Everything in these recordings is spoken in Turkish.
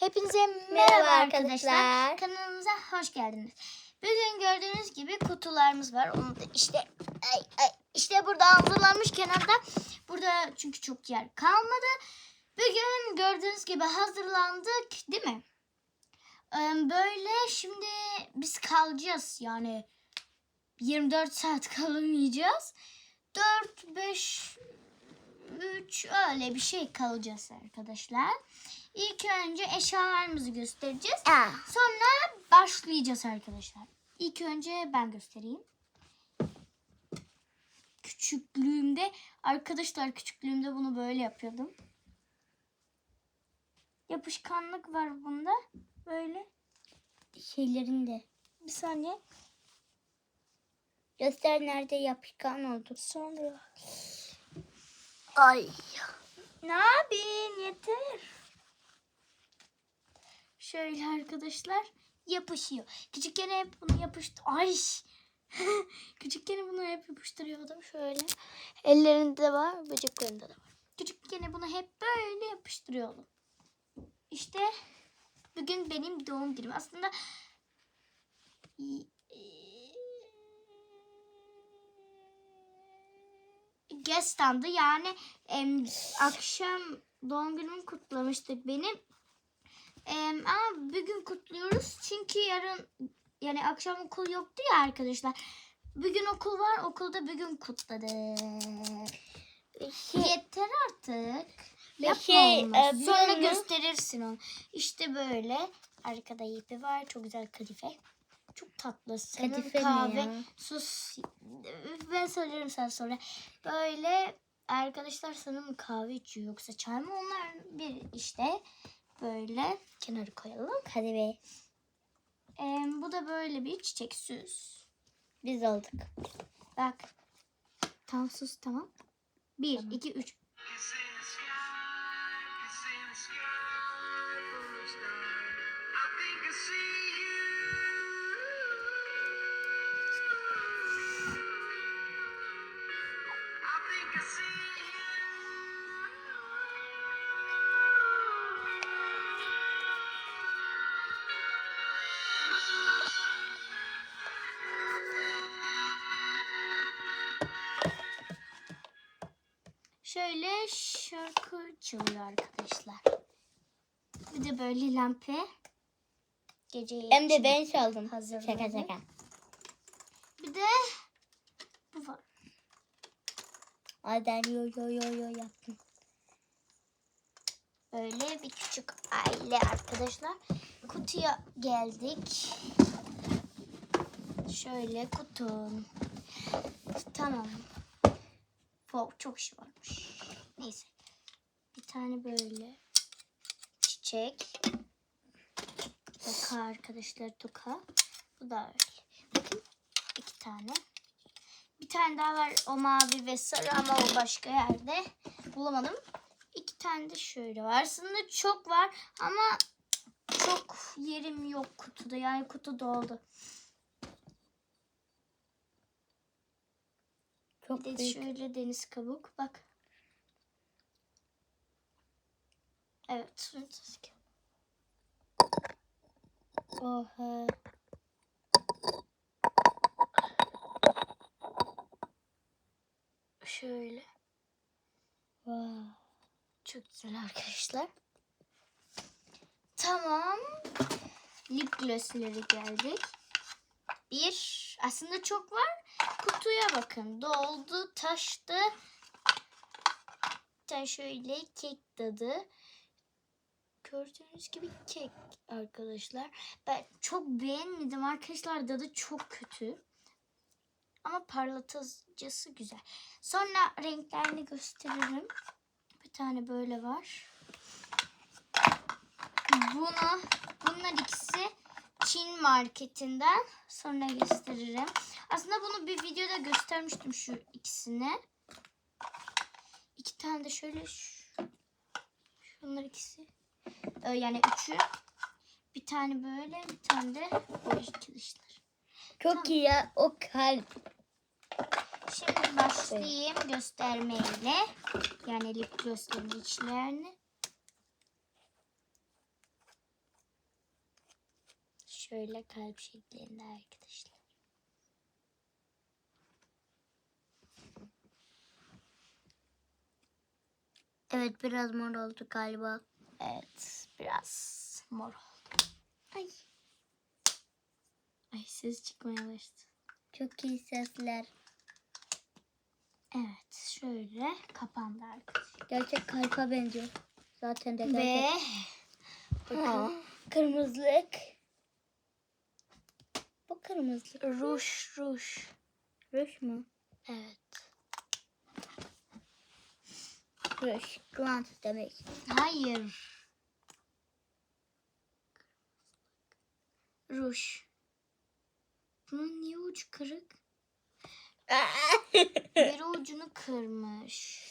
Hepinize merhaba, arkadaşlar. Kanalımıza hoş geldiniz. Bugün gördüğünüz gibi kutularımız var. Onu da işte ay, ay, işte burada hazırlanmış kenarda. Burada çünkü çok yer kalmadı. Bugün gördüğünüz gibi hazırlandık değil mi? Böyle şimdi biz kalacağız yani 24 saat kalamayacağız. 4, 5, 3 öyle bir şey kalacağız arkadaşlar. İlk önce eşyalarımızı göstereceğiz. Aa, Sonra başlayacağız arkadaşlar. İlk önce ben göstereyim. Küçüklüğümde arkadaşlar küçüklüğümde bunu böyle yapıyordum. Yapışkanlık var bunda. Böyle. şeylerinde. Bir saniye. Göster nerede yapışkan oldu. Sonra. Ay. Ne yapayım yeter. Şöyle arkadaşlar yapışıyor. Küçükken hep bunu yapıştı. Ay. Küçükken bunu hep yapıştırıyordum şöyle. Ellerinde de var, bacaklarında da var. Küçükken bunu hep böyle yapıştırıyordum. İşte bugün benim doğum günüm. Aslında Gestan'dı. Yani em, akşam doğum günümü kutlamıştık benim. Ama bugün kutluyoruz çünkü yarın yani akşam okul yoktu ya arkadaşlar. Bugün okul var. Okulda bugün kutladık. Yeter artık. Yapma şey, e, Sonra musun? gösterirsin onu. İşte böyle. Arkada ipi var. Çok güzel kadife. Çok tatlı. Senin Kadife kahve. ya? Sus. Ben söylerim sen sonra. Böyle arkadaşlar sanırım kahve içiyor. Yoksa çay mı? Onlar bir işte. Böyle kenara koyalım. Hadi be. Ee, bu da böyle bir çiçek süs. Biz olduk. Bak. Tamam sus tamam. Bir, Tamam. iki, üç. Şöyle şarkı çalıyor arkadaşlar. Bir de böyle lampe. Geceyi Hem de ben çaldım. Hazırladık. Şaka şaka. Bir de bu var. Ay ben yo yo yo yo yaptım. Böyle bir küçük aile arkadaşlar. Kutuya geldik. Şöyle kutu. Tamam. Wow, çok şey varmış. Neyse. Bir tane böyle çiçek. Toka arkadaşlar toka. Bu da öyle. Bakın iki tane. Bir tane daha var o mavi ve sarı ama o başka yerde. Bulamadım. İki tane de şöyle var. Aslında çok var ama çok yerim yok kutuda. Yani kutu doldu. Çok Bir de büyük. şöyle deniz kabuk. Bak. Evet. Oha. Şöyle. Wow. Çok güzel arkadaşlar. Tamam. Lip glossları geldik. Bir. Aslında çok var. Kutuya bakın. Doldu, taştı. Hatta şöyle kek tadı. Gördüğünüz gibi kek arkadaşlar. Ben çok beğenmedim arkadaşlar. Tadı çok kötü. Ama parlatıcısı güzel. Sonra renklerini gösteririm. Bir tane böyle var. Bunu, bunlar ikisi Çin marketinden. Sonra gösteririm. Aslında bunu bir videoda göstermiştim şu ikisini. İki tane de şöyle şu- şunlar ikisi. Ee, Yani üçü. Bir tane böyle, bir tane de böyle arkadaşlar. Çok iyi ya. O kalp. Şimdi başlayayım göstermeyle. Yani lip glossların içlerini. Şöyle kalp şeklinde arkadaşlar. Evet biraz mor oldu galiba. Evet biraz mor oldu. Ay Ay ses çıkmaya başladı. çok iyi sesler. Evet şöyle kapandı arkadaşlar. Gerçek kalpa benziyor. Zaten de Ve gerçek. Bakın. Kırmızılık. Bu kırmızılık. ruj ruj. Ruj mu? Evet. Ruj. Glans demek. Hayır. Ruj. Bunun niye ucu kırık? Biri ucunu kırmış.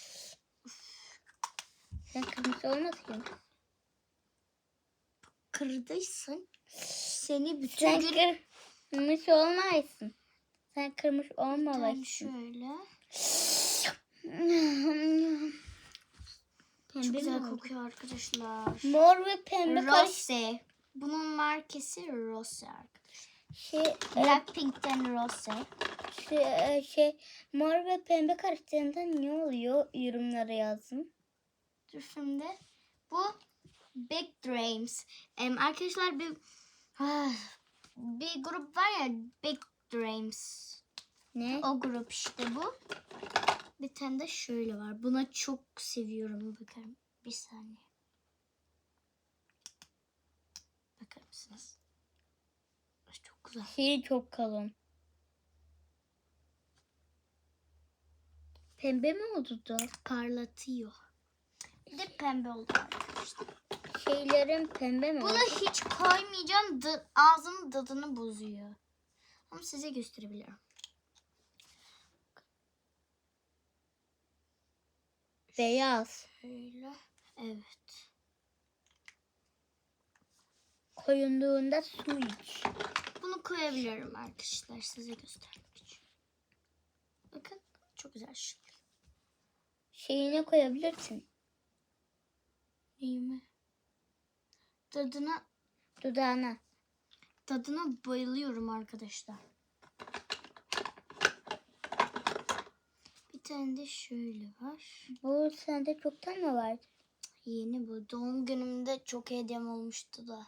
Sen kırmızı olmasın. Kırdıysın. Seni bütün Sen gün kırmızı olmaysın. Sen kırmış Bir tane olmamalısın. şöyle. Çok güzel oldu? kokuyor arkadaşlar. Mor ve pembe Rose. Bunun markası Rose arkadaşlar. şey, e, Blackpink'ten Rose. şey, şey mor ve pembe karıştığında ne oluyor? Yorumlara yazın. Dur şimdi. Bu Big Dreams. Em, arkadaşlar bir ah, bir grup var ya Big Dreams. Ne? O grup işte bu. Bir tane de şöyle var. Buna çok seviyorum. Bakın bir saniye. Bakar mısınız? Çok güzel. Şey çok kalın. Pembe mi oldu da? Parlatıyor. Bir de pembe oldu arkadaşlar. Şeylerin pembe mi Bunu oldu? hiç koymayacağım. Ağzımın tadını bozuyor. Ama size gösterebilirim. Beyaz. Şöyle. Evet. Koyunduğunda su iç. Bunu koyabilirim arkadaşlar size göstermek için. Bakın çok güzel şekil. Şeyine koyabilirsin. İyi mi? Tadına, Dudağına. tadına bayılıyorum arkadaşlar. Bir tane de şöyle var. Bu sende çoktan mı vardı? Yeni bu. Doğum günümde çok hediyem olmuştu da.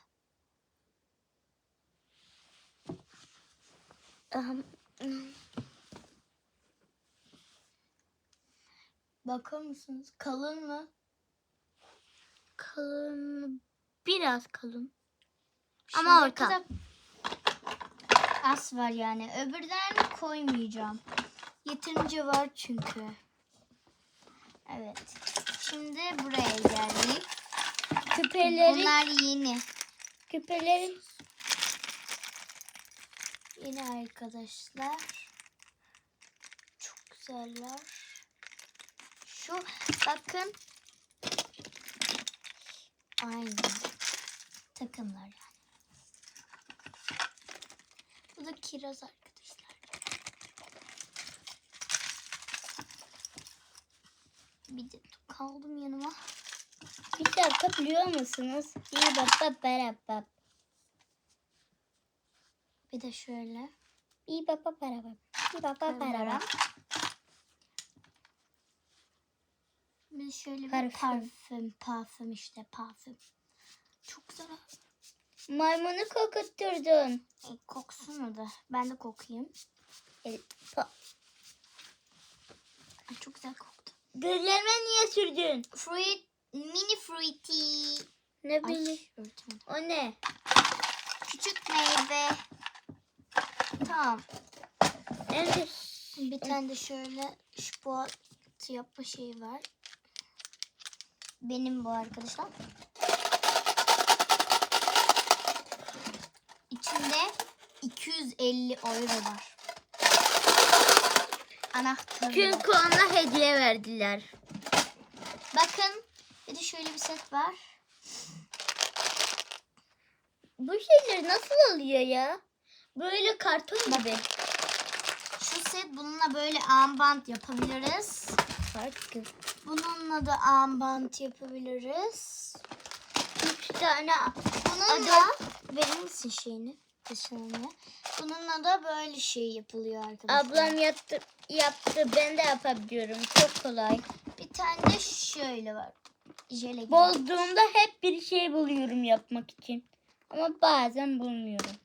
Aha, Bakar mısınız? Kalın mı? kalın. Biraz kalın. Ama Ama orta. Az var yani. Öbürlerini koymayacağım. Yeterince var çünkü. Evet. Şimdi buraya geldik. Küpeleri, Bunlar yeni. küpeleri Yeni arkadaşlar. Çok güzeller. Şu bakın. Aynı. Takımlar yani. Bu da kiraz arkadaşlar. Bir de kaldım yanıma. bir dakika biliyor musunuz? İyi baba beraber. Bir de şöyle. İyi baba beraber. İyi baba Beraber. Bir şöyle bir Parfüm. parfüm. Parfüm işte parfüm. Çok güzel. Maymunu kokutturdun. E, kokusunu da. Ben de kokayım. El, pa- Ay, çok güzel koktu. Gözlerime niye sürdün? Fruit, mini fruity. Ne bileyim. O ne? Küçük meyve. Tamam. Evet. Bir tane de şöyle şubat yapma şeyi var. Benim bu arkadaşlar. İçinde 250 euro var. Anahtarı. Çünkü ona hediye verdiler. Bakın bir de şöyle bir set var. Bu şeyler nasıl oluyor ya? Böyle karton gibi. Şu set bununla böyle armband yapabiliriz. Farklı. Bununla da armband yapabiliriz. Üç tane Bununla verir misin şeyini? dışını. Bununla da böyle şey yapılıyor arkadaşlar. Ablam yaptı, yaptı. Ben de yapabiliyorum. Çok kolay. Bir tane de şöyle var. Jele gibi. Bozduğumda hep bir şey buluyorum yapmak için. Ama bazen bulmuyorum.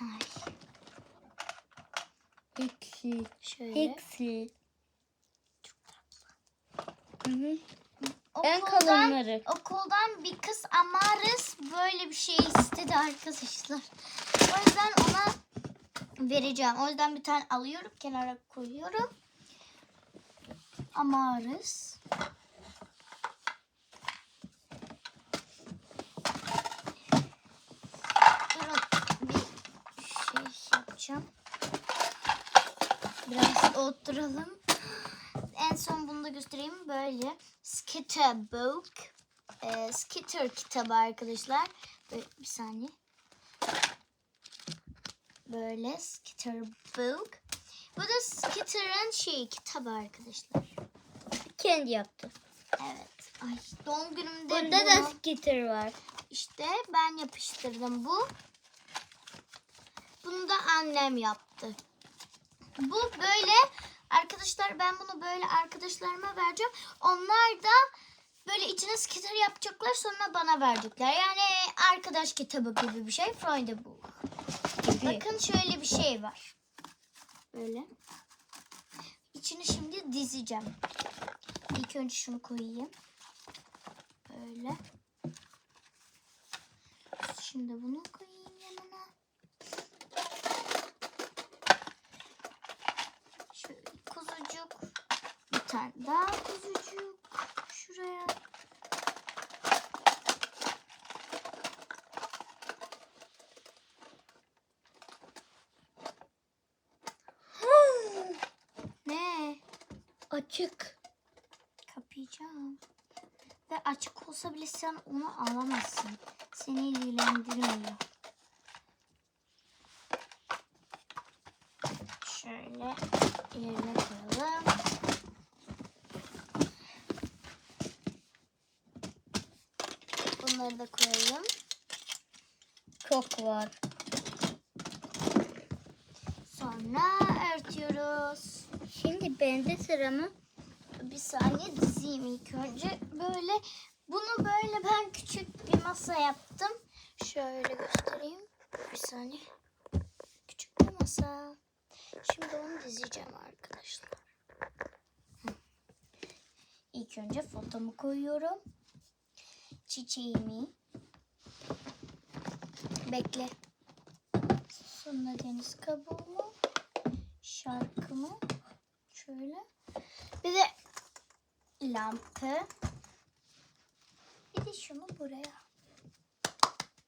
Ay, Eksi. şöyle. Eksi. Hı hı. En Okuldan, kalınları. okuldan bir kız Amaris böyle bir şey istedi arkadaşlar. O yüzden ona vereceğim. O yüzden bir tane alıyorum kenara koyuyorum. Amaris. Durun bir şey yapacağım. Biraz oturalım. En son bunu da göstereyim. Böyle Skitterbook. Ee, Skitter kitabı arkadaşlar. Böyle, bir saniye. Böyle Skitterbook. Bu da Skitter'ın şey kitabı arkadaşlar. Kendi yaptı. Evet. Ay doğum günümde Bunda da bunu- skitter var. işte ben yapıştırdım bu. Bunu da annem yaptı. Bu böyle arkadaşlar ben bunu böyle arkadaşlarıma vereceğim. Onlar da böyle içine sticker yapacaklar sonra bana verecekler. Yani arkadaş kitabı gibi bir şey. Freunde bu. Bakın şöyle bir şey var. Böyle. İçini şimdi dizeceğim. İlk önce şunu koyayım. Böyle. Şimdi bunu koyayım yanına. Şöyle kuzucuk. Bir tane daha kuzucuk. Şuraya. ne? Açık. Kapayacağım. Ve açık olsa bile sen onu alamazsın. Seni ilgilendirmiyor. Şöyle yerine koyalım. Bunları da koyalım. Çok var. Sonra örtüyoruz. Şimdi bende sıra mı? Bir saniye dizeyim ilk önce. Böyle bunu böyle ben küçük bir masa yaptım. Şöyle göstereyim. Bir saniye. Küçük bir masa. Şimdi onu dizeceğim arkadaşlar. İlk önce fotomu koyuyorum. Çiçeğimi. Bekle. Sonra deniz kabuğumu. Şarkımı. Şöyle. Bir de lampı. Bir de şunu buraya.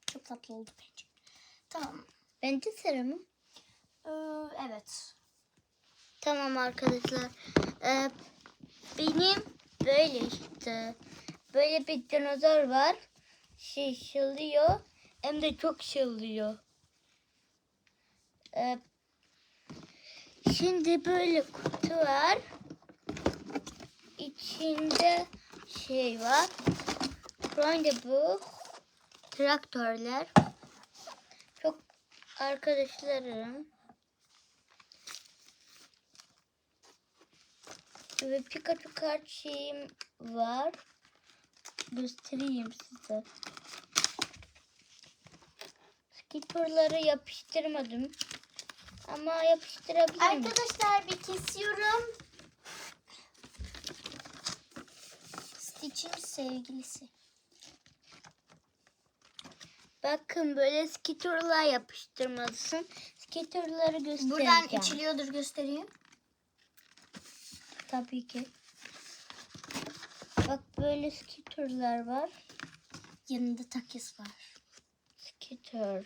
Çok tatlı oldu bence. Tamam. Bende sıra mı? Ee, evet. Tamam arkadaşlar. Ee, benim böyle işte. Böyle bir dinozor var. Şey şılıyor. Hem de çok şılıyor. Ee, şimdi böyle kutu var. İçinde şey var. Bu traktörler. Çok arkadaşlarım. Ve Pikachu kart şeyim var. Göstereyim size. Skipper'ları yapıştırmadım. Ama yapıştırabilirim. Arkadaşlar bir kesiyorum. Stitch'in sevgilisi. Bakın böyle skitter'lar yapıştırmalısın. Skitter'ları göstereceğim. Buradan içiliyordur göstereyim. Tabii ki. Bak böyle skitter'lar var. Yanında takis var. Skitter.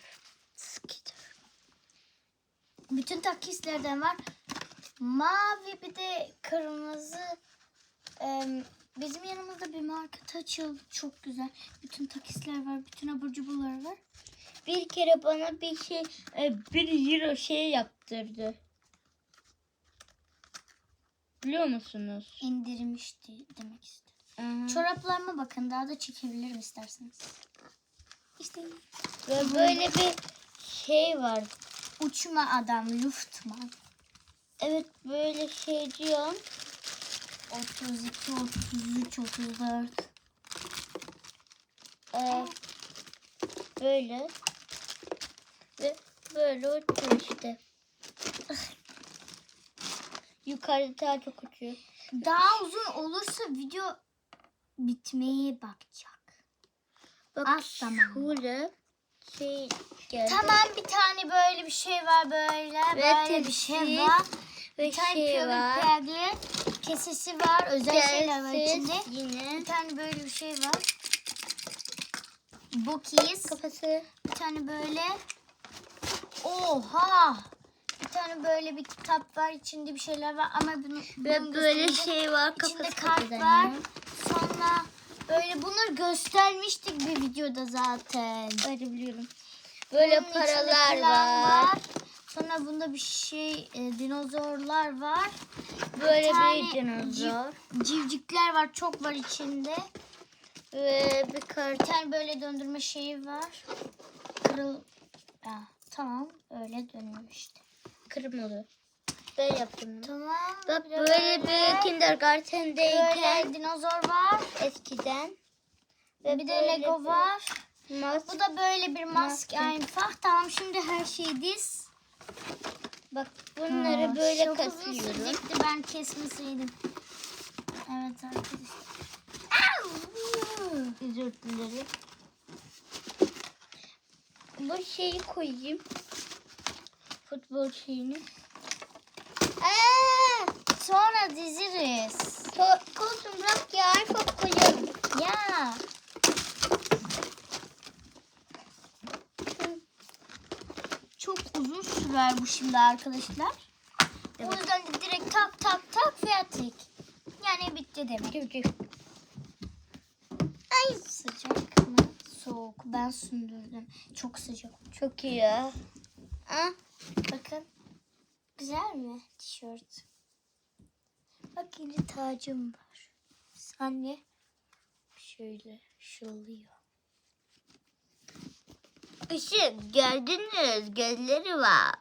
Skitter. Bütün takislerden var. Mavi bir de kırmızı. Em, bizim yanımızda bir market açıldı. Çok güzel. Bütün takisler var. Bütün abur cuburlar var. Bir kere bana bir şey, e, bir euro şey yaptırdı. Biliyor musunuz? İndirmişti demek istedim. Aha. Çoraplarıma bakın. Daha da çekebilirim isterseniz. İşte Ve böyle bir şey var. Uçma adam Luftman. Evet böyle şey diyorum. 32, 33, 34. Ee, böyle. Ve böyle uçuyor işte. Yukarıda daha çok uçuyor. Daha uzun olursa video bitmeye bakacak. Bak Az şurada şey geldi. Tamam bir tane böyle bir şey var böyle. Ve böyle bir şey tepsi var. Ve Bir tane şey var. var. kesesi var. Özel şeyler var Gelsiz içinde. Yine. Bir tane böyle bir şey var. Bookies. Kafası. Bir tane böyle. Oha. Bir tane böyle bir kitap var. içinde bir şeyler var ama bunu, Ve bunun böyle şey var. İçinde Kafası kart kafadan var. Sonra böyle bunları göstermiştik bir videoda zaten. Öyle biliyorum. Böyle Bunun paralar var. Sonra bunda bir şey e, dinozorlar var. Böyle tane bir dinozor. Civcikler var. Çok var içinde. Ve bir kart. Bir tane böyle döndürme şeyi var. Kırıl... Ha, tamam. Öyle dönüyor işte. Kırmalı. Ben yaptım. Tamam. Bak bir de böyle bir kindergarten'deyken Böyle dinozor var. eskiden. Ve bir de böyle Lego bir var. Mas Bu da böyle bir maske aynı fah. Tamam şimdi her şey diz. Bak bunları Ha, böyle çok uzun kasıyorum. sürecekti ben kesmeseydim. Evet arkadaşlar. Özür dilerim. Bu şeyi koyayım. Futbol şeyini. Aa! Sonra. To- Koltuğum bırak ya. Çok koyalım. Ya. Çok sürer bu şimdi arkadaşlar. O yüzden de direkt tak tak tak fiyatik. Yani bitti demek. Cıv Ay sıcak mı? Soğuk. Ben sündürdüm. Çok sıcak. Çok iyi ya. Ah, bakın. Güzel mi tişört? Bak yine tacım var. Anne. Şöyle şılıyor. Işık gördünüz. Gözleri var.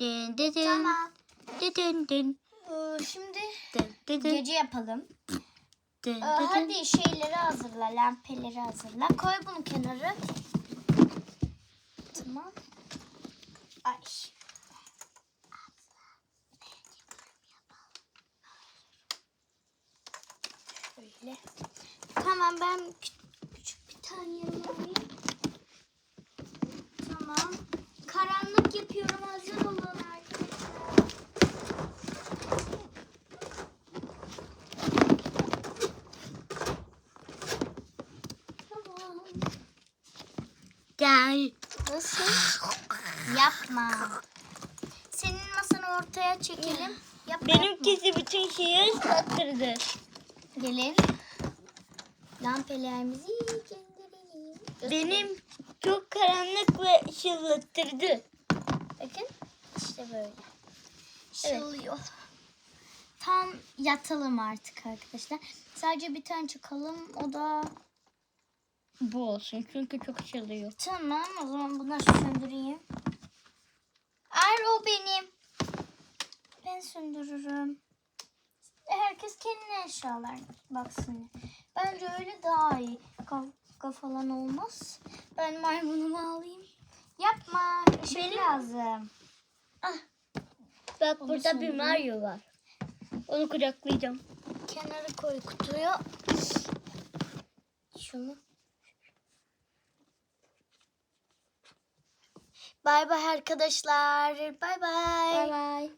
Dın dın dın. Tamam. Dın dın dın. Ee, şimdi Dın dın dın. gece yapalım. Dın Ee, dın dın. hadi şeyleri hazırla, lampeleri hazırla. Koy bunu kenara. Tamam. Ay. Şöyle. Tamam ben alayım. Tamam. Karanlık yapıyorum. Hazır olun arkadaşlar. Tamam. Gel. Nasıl? Yapma. Senin masanı ortaya çekelim. Yapma, Benimkisi bütün şeyi ıslattırdı. Gelin. Lampelerimizi gönderelim. Benim çok karanlık ve ışıllattırdı. Bakın. işte böyle. Şılıyor. Tam yatalım artık arkadaşlar. Sadece bir tane çıkalım. O da Bu olsun çünkü çok ışılıyor. tamam. O zaman bunları söndüreyim. Ay o benim. Ben söndürürüm. Herkes kendine eşyalar baksın. Bence öyle daha iyi. Kavga falan olmaz. Ben maymunumu alayım. Yapma. Işık lazım. Bak Onu burada bir. Mario var. Onu kucaklayacağım. Kenara koy kutuyu. Şunu. Bay bay arkadaşlar. Bay bay. bay.